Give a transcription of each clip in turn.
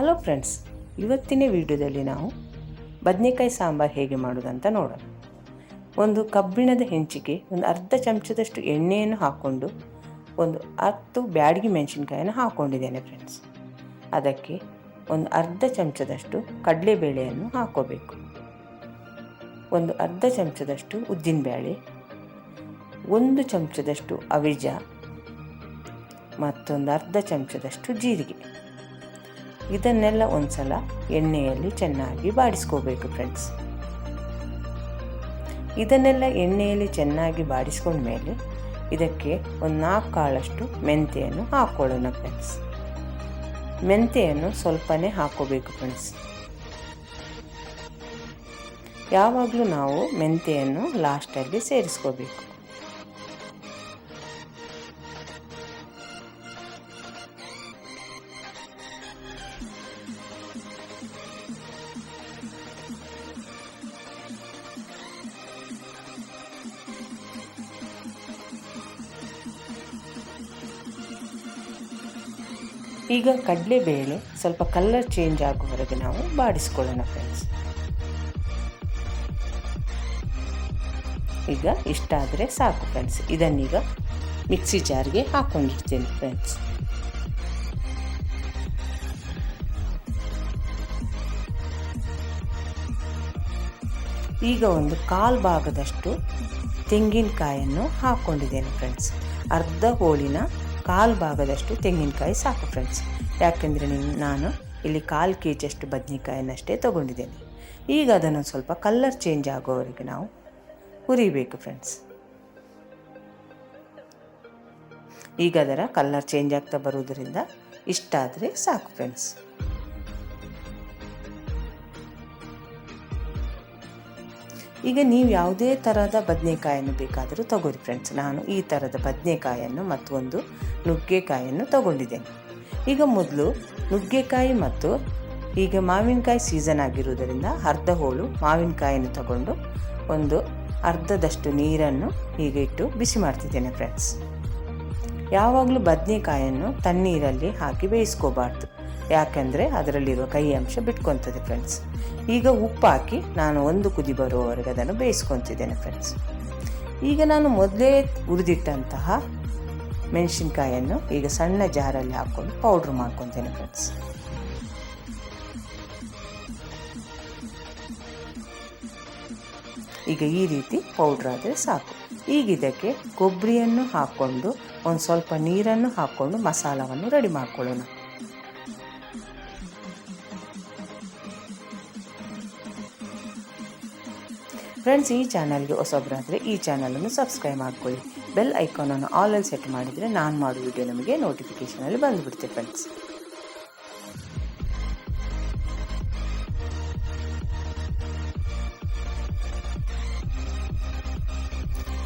Hello friends ಇವತ್ತಿನ ವಿಡಿಯೋದಲ್ಲಿ ನಾವು ಬದನೆಕಾಯಿ ಸಾಂಬಾರು ಹೇಗೆ ಮಾಡೋದಂತ ನೋಡೋಣ. ಒಂದು ಕಬ್ಬಿಣದ ಹೆಂಚಿಗೆ ಒಂದು ಅರ್ಧ ಚಮಚದಷ್ಟು ಎಣ್ಣೆಯನ್ನು ಹಾಕ್ಕೊಂಡು ಒಂದು ಹತ್ತು ಬ್ಯಾಡಗಿ ಮೆಣಸಿನ್ಕಾಯನ್ನು ಹಾಕ್ಕೊಂಡಿದ್ದೇನೆ ಫ್ರೆಂಡ್ಸ್ ಅದಕ್ಕೆ ಒಂದು ಅರ್ಧ ಚಮಚದಷ್ಟು ಕಡಲೆಬೇಳೆಯನ್ನು ಹಾಕೋಬೇಕು. ಒಂದು ಅರ್ಧ ಚಮಚದಷ್ಟು ಉದ್ದಿನಬೇಳೆ, ಒಂದು ಚಮಚದಷ್ಟು ಅವಿಜ, ಮತ್ತೊಂದು ಅರ್ಧ ಚಮಚದಷ್ಟು ಜೀರಿಗೆ. ಇದನ್ನೆಲ್ಲ ಒಂದ್ಸಲ ಎಣ್ಣೆಯಲ್ಲಿ ಚೆನ್ನಾಗಿ ಬಾಡಿಸ್ಕೋಬೇಕು ಫ್ರೆಂಡ್ಸ್ ಇದನ್ನೆಲ್ಲ ಎಣ್ಣೆಯಲ್ಲಿ ಚೆನ್ನಾಗಿ ಬಾಡಿಸ್ಕೊಂಡ್ಮೇಲೆ ಇದಕ್ಕೆ ಒಂದು ನಾಲ್ಕು ಕಾಳಷ್ಟು ಮೆಂತೆಯನ್ನು ಹಾಕ್ಕೊಳ್ಳೋಣ ಫ್ರೆಂಡ್ಸ್ ಮೆಂತೆಯನ್ನು ಸ್ವಲ್ಪನೇ ಹಾಕೋಬೇಕು ಫ್ರೆಂಡ್ಸ್ ಯಾವಾಗಲೂ ನಾವು ಮೆಂತೆಯನ್ನು ಲಾಸ್ಟಲ್ಲಿ ಸೇರಿಸ್ಕೋಬೇಕು. ಈಗ ಕಡಲೆಬೇಳೆ ಸ್ವಲ್ಪ ಕಲರ್ ಚೇಂಜ್ ಆಗುವವರೆಗೆ ನಾವು ಬಾಡಿಸ್ಕೊಳ್ಳೋಣ ಫ್ರೆಂಡ್ಸ್ ಈಗ ಇಷ್ಟ ಆದರೆ ಸಾಕು ಫ್ರೆಂಡ್ಸ್ ಇದನ್ನೀಗ ಮಿಕ್ಸಿ ಜಾರ್ಗೆ ಹಾಕೊಂಡಿರ್ತೀನಿ ಫ್ರೆಂಡ್ಸ್ ಈಗ ಒಂದು ಕಾಲ್ ಭಾಗದಷ್ಟು ತೆಂಗಿನಕಾಯನ್ನು ಹಾಕ್ಕೊಂಡಿದ್ದೇನೆ ಫ್ರೆಂಡ್ಸ್ ಅರ್ಧ ಹೋಳಿನ ಕಾಲು ಭಾಗದಷ್ಟು ತೆಂಗಿನಕಾಯಿ ಸಾಕು ಫ್ರೆಂಡ್ಸ್ ಯಾಕೆಂದರೆ ನೀವು ನಾನು ಇಲ್ಲಿ ಕಾಲು ಕೆ ಜಿಯಷ್ಟು ಬದನೆಕಾಯಿನಷ್ಟೇ ತೊಗೊಂಡಿದ್ದೇನೆ. ಈಗ ಅದನ್ನು ಸ್ವಲ್ಪ ಕಲ್ಲರ್ ಚೇಂಜ್ ಆಗೋವರೆಗೆ ನಾವು ಹುರಿಬೇಕು ಫ್ರೆಂಡ್ಸ್ ಈಗ ಅದರ ಕಲ್ಲರ್ ಚೇಂಜ್ ಆಗ್ತಾ ಬರೋದರಿಂದ ಇಷ್ಟ ಆದರೆ ಸಾಕು ಫ್ರೆಂಡ್ಸ್ ಈಗ ನೀವು ಯಾವುದೇ ಥರದ ಬದನೆಕಾಯನ್ನು ಬೇಕಾದರೂ ತಗೋರಿ ಫ್ರೆಂಡ್ಸ್ ನಾನು ಈ ಥರದ ಬದನೆಕಾಯನ್ನು ಮತ್ತು ಒಂದು ನುಗ್ಗೆಕಾಯನ್ನು ತಗೊಂಡಿದ್ದೇನೆ. ಈಗ ಮೊದಲು ನುಗ್ಗೆಕಾಯಿ ಮತ್ತು ಈಗ ಮಾವಿನಕಾಯಿ ಸೀಸನ್ ಆಗಿರುವುದರಿಂದ ಅರ್ಧ ಹೋಳು ಮಾವಿನಕಾಯಿಯನ್ನು ತಗೊಂಡು ಒಂದು ಅರ್ಧದಷ್ಟು ನೀರನ್ನು ಹೀಗೆ ಇಟ್ಟು ಬಿಸಿ ಮಾಡ್ತಿದ್ದೇನೆ ಫ್ರೆಂಡ್ಸ್ ಯಾವಾಗಲೂ ಬದನೆಕಾಯನ್ನು ತಣ್ಣೀರಲ್ಲಿ ಹಾಕಿ ಬೇಯಿಸ್ಕೋಬಾರ್ದು. ಯಾಕೆಂದರೆ ಅದರಲ್ಲಿರುವ ಕೈ ಅಂಶ ಬಿಟ್ಕೊತದೆ ಫ್ರೆಂಡ್ಸ್ ಈಗ ಉಪ್ಪು ಹಾಕಿ ನಾನು ಒಂದು ಕುದಿ ಬರುವವರೆಗೆ ಅದನ್ನು ಬೇಯಿಸ್ಕೊತಿದ್ದೇನೆ ಫ್ರೆಂಡ್ಸ್ ಈಗ ನಾನು ಮೊದಲೇ ಹುರಿದಿಟ್ಟಂತಹ ಮೆಣಸಿನ್ಕಾಯನ್ನು ಈಗ ಸಣ್ಣ ಜಾರಲ್ಲಿ ಹಾಕ್ಕೊಂಡು ಪೌಡ್ರ್ ಮಾಡ್ಕೊತೇನೆ ಫ್ರೆಂಡ್ಸ್ ಈಗ ಈ ರೀತಿ ಪೌಡ್ರ್ ಆದರೆ ಸಾಕು. ಈಗ ಇದಕ್ಕೆ ಕೊಬ್ಬರಿಯನ್ನು ಹಾಕ್ಕೊಂಡು ಒಂದು ಸ್ವಲ್ಪ ನೀರನ್ನು ಹಾಕ್ಕೊಂಡು ಮಸಾಲವನ್ನು ರೆಡಿ ಮಾಡ್ಕೊಳ್ಳೋಣ. ಫ್ರೆಂಡ್ಸ್ ಈ ಚಾನಲ್ಗೆ ಹೊಸೊಬ್ಬರಾದರೆ ಈ ಚಾನಲನ್ನು ಸಬ್ಸ್ಕ್ರೈಬ್ ಮಾಡ್ಕೊಳ್ಳಿ. ಬೆಲ್ ಐಕಾನನ್ನು ಆಲಲ್ಲಿ ಸೆಟ್ ಮಾಡಿದರೆ ನಾನು ಮಾಡೋ ವಿಡಿಯೋ ನಮಗೆ ನೋಟಿಫಿಕೇಷನಲ್ಲಿ ಬಂದುಬಿಡುತ್ತೆ ಫ್ರೆಂಡ್ಸ್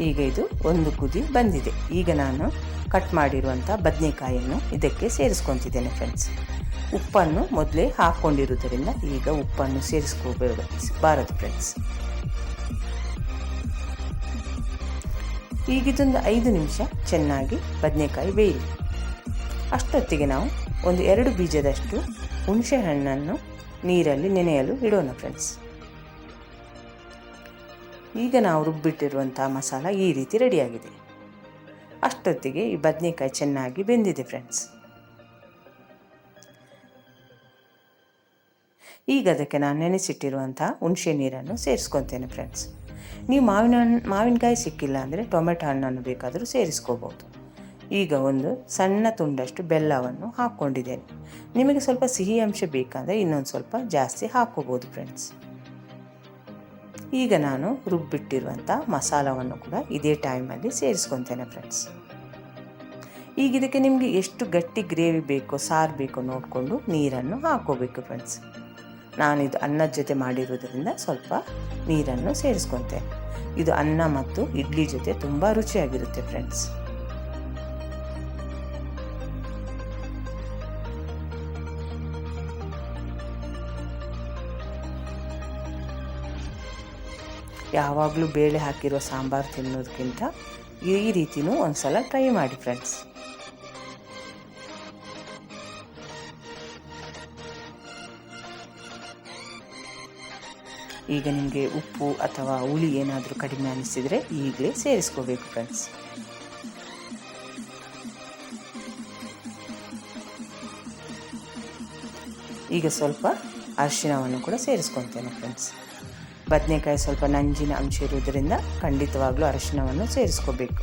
ಈಗ ಇದು ಒಂದು ಕುದಿ ಬಂದಿದೆ. ಈಗ ನಾನು ಕಟ್ ಮಾಡಿರುವಂಥ ಬದನೆಕಾಯಿಯನ್ನು ಇದಕ್ಕೆ ಸೇರಿಸ್ಕೊತಿದ್ದೇನೆ ಫ್ರೆಂಡ್ಸ್ ಉಪ್ಪನ್ನು ಮೊದಲೇ ಹಾಕ್ಕೊಂಡಿರುವುದರಿಂದ ಈಗ ಉಪ್ಪನ್ನು ಸೇರಿಸ್ಕೋಬಾರದು ಫ್ರೆಂಡ್ಸ್ ಈಗ ಇದೊಂದು ಐದು ನಿಮಿಷ ಚೆನ್ನಾಗಿ ಬದನೆಕಾಯಿ ಬೇಯಿರಿ. ಅಷ್ಟೊತ್ತಿಗೆ ನಾವು ಒಂದು ಎರಡು ಬೀಜದಷ್ಟು ಹುಣಸೆ ಹಣ್ಣನ್ನು ನೀರಲ್ಲಿ ನೆನೆಯಲು ಇಡೋಣ ಫ್ರೆಂಡ್ಸ್ ಈಗ ನಾವು ರುಬ್ಬಿಟ್ಟಿರುವಂಥ ಮಸಾಲ ಈ ರೀತಿ ರೆಡಿಯಾಗಿದೆ. ಅಷ್ಟೊತ್ತಿಗೆ ಈ ಬದನೆಕಾಯಿ ಚೆನ್ನಾಗಿ ಬೆಂದಿದೆ ಫ್ರೆಂಡ್ಸ್ ಈಗ ಅದಕ್ಕೆ ನಾನು ನೆನೆಸಿಟ್ಟಿರುವಂಥ ಹುಣಸೆ ನೀರನ್ನು ಸೇರಿಸ್ಕೊತೇನೆ ಫ್ರೆಂಡ್ಸ್ ನೀವು ಮಾವಿನ ಹಣ್ಣು ಮಾವಿನಕಾಯಿ ಸಿಕ್ಕಿಲ್ಲ ಅಂದರೆ ಟೊಮೆಟೊ ಹಣ್ಣನ್ನು ಬೇಕಾದರೂ ಸೇರಿಸ್ಕೋಬೋದು. ಈಗ ಒಂದು ಸಣ್ಣ ತುಂಡಷ್ಟು ಬೆಲ್ಲವನ್ನು ಹಾಕ್ಕೊಂಡಿದ್ದೇನೆ. ನಿಮಗೆ ಸ್ವಲ್ಪ ಸಿಹಿ ಅಂಶ ಬೇಕಾದರೆ ಇನ್ನೊಂದು ಸ್ವಲ್ಪ ಜಾಸ್ತಿ ಹಾಕ್ಕೋಬೋದು ಫ್ರೆಂಡ್ಸ್ ಈಗ ನಾನು ರುಬ್ಬಿಟ್ಟಿರುವಂಥ ಮಸಾಲವನ್ನು ಕೂಡ ಇದೇ ಟೈಮಲ್ಲಿ ಸೇರಿಸ್ಕೊತೇನೆ ಫ್ರೆಂಡ್ಸ್ ಈಗ ಇದಕ್ಕೆ ನಿಮಗೆ ಎಷ್ಟು ಗಟ್ಟಿ ಗ್ರೇವಿ ಬೇಕೋ, ಸಾರು ಬೇಕೋ ನೋಡಿಕೊಂಡು ನೀರನ್ನು ಹಾಕ್ಕೋಬೇಕು ಫ್ರೆಂಡ್ಸ್ ನಾನಿದು ಅನ್ನದ ಜೊತೆ ಮಾಡಿರೋದ್ರಿಂದ ಸ್ವಲ್ಪ ನೀರನ್ನು ಸೇರಿಸ್ಕೊತೇನೆ. ಇದು ಅನ್ನ ಮತ್ತು ಇಡ್ಲಿ ಜೊತೆ ತುಂಬ ರುಚಿಯಾಗಿರುತ್ತೆ ಫ್ರೆಂಡ್ಸ್ ಯಾವಾಗಲೂ ಬೇಳೆ ಹಾಕಿರೋ ಸಾಂಬಾರು ತಿನ್ನೋದಕ್ಕಿಂತ ಈ ರೀತಿನೂ ಒಂದು ಸಲ ಟ್ರೈ ಮಾಡಿ ಫ್ರೆಂಡ್ಸ್ ಈಗ ನಿಮಗೆ ಉಪ್ಪು ಅಥವಾ ಹುಳಿ ಏನಾದರೂ ಕಡಿಮೆ ಅನಿಸಿದರೆ ಈಗಲೇ ಸೇರಿಸ್ಕೋಬೇಕು ಫ್ರೆಂಡ್ಸ್ ಈಗ ಸ್ವಲ್ಪ ಅರಿಶಿಣವನ್ನು ಕೂಡ ಸೇರಿಸ್ಕೊತೇನೆ ಫ್ರೆಂಡ್ಸ್ ಬದನೆಕಾಯಿ ಸ್ವಲ್ಪ ನಂಜಿನ ಅಂಶ ಇರುವುದರಿಂದ ಖಂಡಿತವಾಗ್ಲೂ ಅರಿಶಿಣವನ್ನು ಸೇರಿಸ್ಕೋಬೇಕು.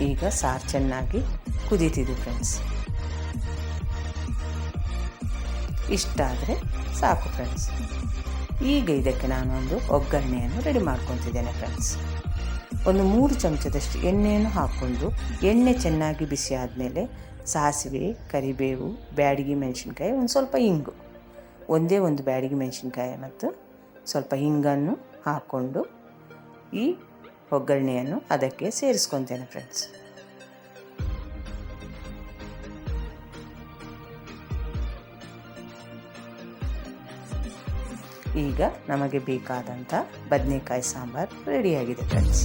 ಈಗ ಸಾರು ಚೆನ್ನಾಗಿ ಕುದೀತಿದೆ ಫ್ರೆಂಡ್ಸ್ ಇಷ್ಟಾದರೆ ಸಾಕು ಫ್ರೆಂಡ್ಸ್ ಈಗ ಇದಕ್ಕೆ ನಾನು ಒಂದು ಒಗ್ಗರಣೆಯನ್ನು ರೆಡಿ ಮಾಡ್ಕೊತಿದ್ದೇನೆ ಫ್ರೆಂಡ್ಸ್ ಒಂದು ಮೂರು ಚಮಚದಷ್ಟು ಎಣ್ಣೆಯನ್ನು ಹಾಕ್ಕೊಂಡು ಎಣ್ಣೆ ಚೆನ್ನಾಗಿ ಬಿಸಿ ಆದಮೇಲೆ ಸಾಸಿವೆ, ಕರಿಬೇವು, ಬ್ಯಾಡಗಿ ಮೆಣಸಿನ್ಕಾಯಿ, ಒಂದು ಸ್ವಲ್ಪ ಹಿಂಗು ಒಂದೇ ಒಂದು ಬ್ಯಾಡಗಿ ಮೆಣಸಿನ್ಕಾಯಿ ಮತ್ತು ಸ್ವಲ್ಪ ಹಿಂಗನ್ನು ಹಾಕ್ಕೊಂಡು ಈ ಒಗ್ಗರಣೆಯನ್ನು ಅದಕ್ಕೆ ಸೇರಿಸ್ಕೊತೇನೆ ಫ್ರೆಂಡ್ಸ್ ಈಗ ನಮಗೆ ಬೇಕಾದಂಥ ಬದನೆಕಾಯಿ ಸಾಂಬಾರು ರೆಡಿಯಾಗಿದೆ ಫ್ರೆಂಡ್ಸ್